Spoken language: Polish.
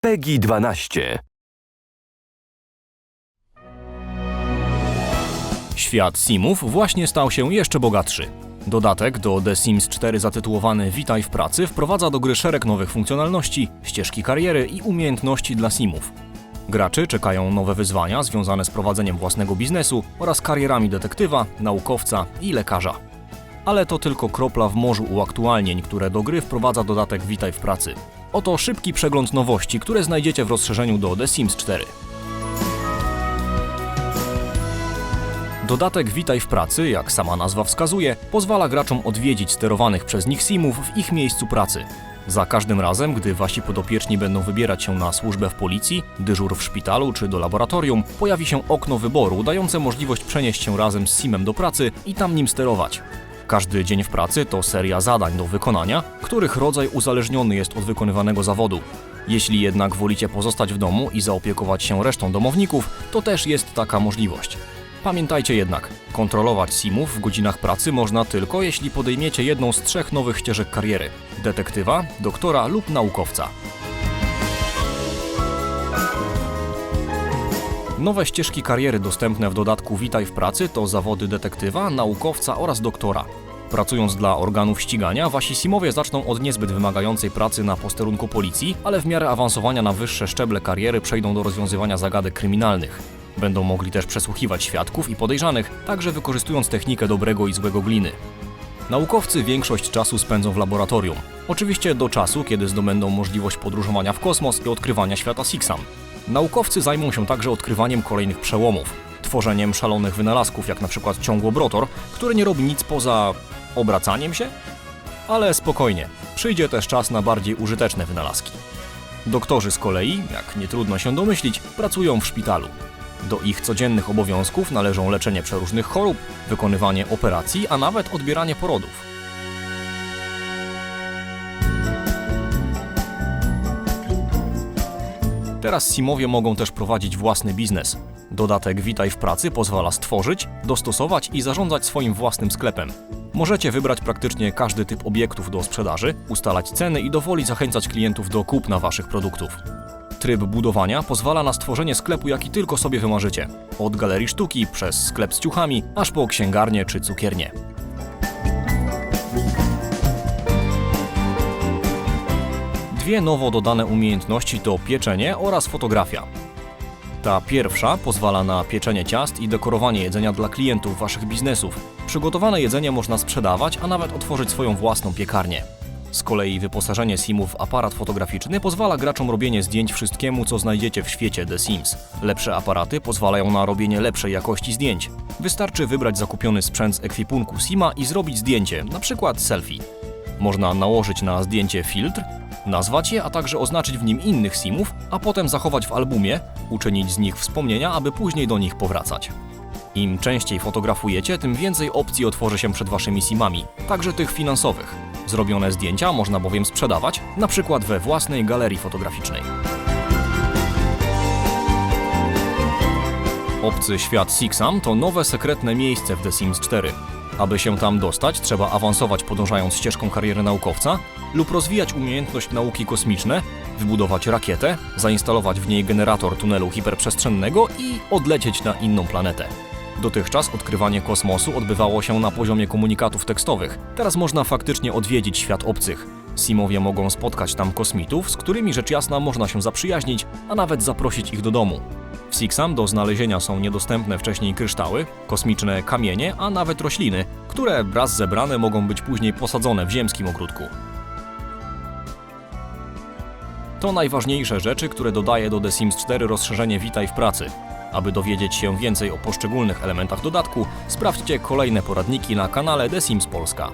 PEGI 12. Świat Simów właśnie stał się jeszcze bogatszy. Dodatek do The Sims 4 zatytułowany Witaj w pracy wprowadza do gry szereg nowych funkcjonalności, ścieżki kariery i umiejętności dla Simów. Graczy czekają nowe wyzwania związane z prowadzeniem własnego biznesu oraz karierami detektywa, naukowca i lekarza. Ale to tylko kropla w morzu uaktualnień, które do gry wprowadza dodatek Witaj w pracy. Oto szybki przegląd nowości, które znajdziecie w rozszerzeniu do The Sims 4. Dodatek Witaj w pracy, jak sama nazwa wskazuje, pozwala graczom odwiedzić sterowanych przez nich simów w ich miejscu pracy. Za każdym razem, gdy wasi podopieczni będą wybierać się na służbę w policji, dyżur w szpitalu czy do laboratorium, pojawi się okno wyboru dające możliwość przenieść się razem z simem do pracy i tam nim sterować. Każdy dzień w pracy to seria zadań do wykonania, których rodzaj uzależniony jest od wykonywanego zawodu. Jeśli jednak wolicie pozostać w domu i zaopiekować się resztą domowników, to też jest taka możliwość. Pamiętajcie jednak, kontrolować simów w godzinach pracy można tylko jeśli podejmiecie jedną z trzech nowych ścieżek kariery: detektywa, doktora lub naukowca. Nowe ścieżki kariery dostępne w dodatku Witaj w pracy to zawody detektywa, naukowca oraz doktora. Pracując dla organów ścigania, wasi simowie zaczną od niezbyt wymagającej pracy na posterunku policji, ale w miarę awansowania na wyższe szczeble kariery przejdą do rozwiązywania zagadek kryminalnych. Będą mogli też przesłuchiwać świadków i podejrzanych, także wykorzystując technikę dobrego i złego gliny. Naukowcy większość czasu spędzą w laboratorium. Oczywiście do czasu, kiedy zdobędą możliwość podróżowania w kosmos i odkrywania świata Sixam. Naukowcy zajmą się także odkrywaniem kolejnych przełomów, tworzeniem szalonych wynalazków, jak na przykład ciągłobrotor, który nie robi nic poza obracaniem się? Ale spokojnie, przyjdzie też czas na bardziej użyteczne wynalazki. Doktorzy z kolei, jak nie trudno się domyślić, pracują w szpitalu. Do ich codziennych obowiązków należą leczenie przeróżnych chorób, wykonywanie operacji, a nawet odbieranie porodów. Teraz Simowie mogą też prowadzić własny biznes. Dodatek Witaj w pracy pozwala stworzyć, dostosować i zarządzać swoim własnym sklepem. Możecie wybrać praktycznie każdy typ obiektów do sprzedaży, ustalać ceny i dowoli zachęcać klientów do kupna waszych produktów. Tryb budowania pozwala na stworzenie sklepu, jaki tylko sobie wymarzycie. Od galerii sztuki, przez sklep z ciuchami, aż po księgarnię czy cukiernię. Dwie nowo dodane umiejętności to pieczenie oraz fotografia. Ta pierwsza pozwala na pieczenie ciast i dekorowanie jedzenia dla klientów waszych biznesów. Przygotowane jedzenie można sprzedawać, a nawet otworzyć swoją własną piekarnię. Z kolei wyposażenie Simów w aparat fotograficzny pozwala graczom robienie zdjęć wszystkiemu, co znajdziecie w świecie The Sims. Lepsze aparaty pozwalają na robienie lepszej jakości zdjęć. Wystarczy wybrać zakupiony sprzęt z ekwipunku Sima i zrobić zdjęcie, na przykład selfie. Można nałożyć na zdjęcie filtr, nazwać je, a także oznaczyć w nim innych simów, a potem zachować w albumie, uczynić z nich wspomnienia, aby później do nich powracać. Im częściej fotografujecie, tym więcej opcji otworzy się przed waszymi simami, także tych finansowych. Zrobione zdjęcia można bowiem sprzedawać, na przykład we własnej galerii fotograficznej. Obcy świat Sixam to nowe sekretne miejsce w The Sims 4. Aby się tam dostać, trzeba awansować podążając ścieżką kariery naukowca lub rozwijać umiejętność nauki kosmiczne, wybudować rakietę, zainstalować w niej generator tunelu hiperprzestrzennego i odlecieć na inną planetę. Dotychczas odkrywanie kosmosu odbywało się na poziomie komunikatów tekstowych. Teraz można faktycznie odwiedzić świat obcych. Simowie mogą spotkać tam kosmitów, z którymi rzecz jasna można się zaprzyjaźnić, a nawet zaprosić ich do domu. W Sixam do znalezienia są niedostępne wcześniej kryształy, kosmiczne kamienie, a nawet rośliny, które raz zebrane mogą być później posadzone w ziemskim ogródku. To najważniejsze rzeczy, które dodaje do The Sims 4 rozszerzenie Witaj w pracy. Aby dowiedzieć się więcej o poszczególnych elementach dodatku, sprawdźcie kolejne poradniki na kanale The Sims Polska.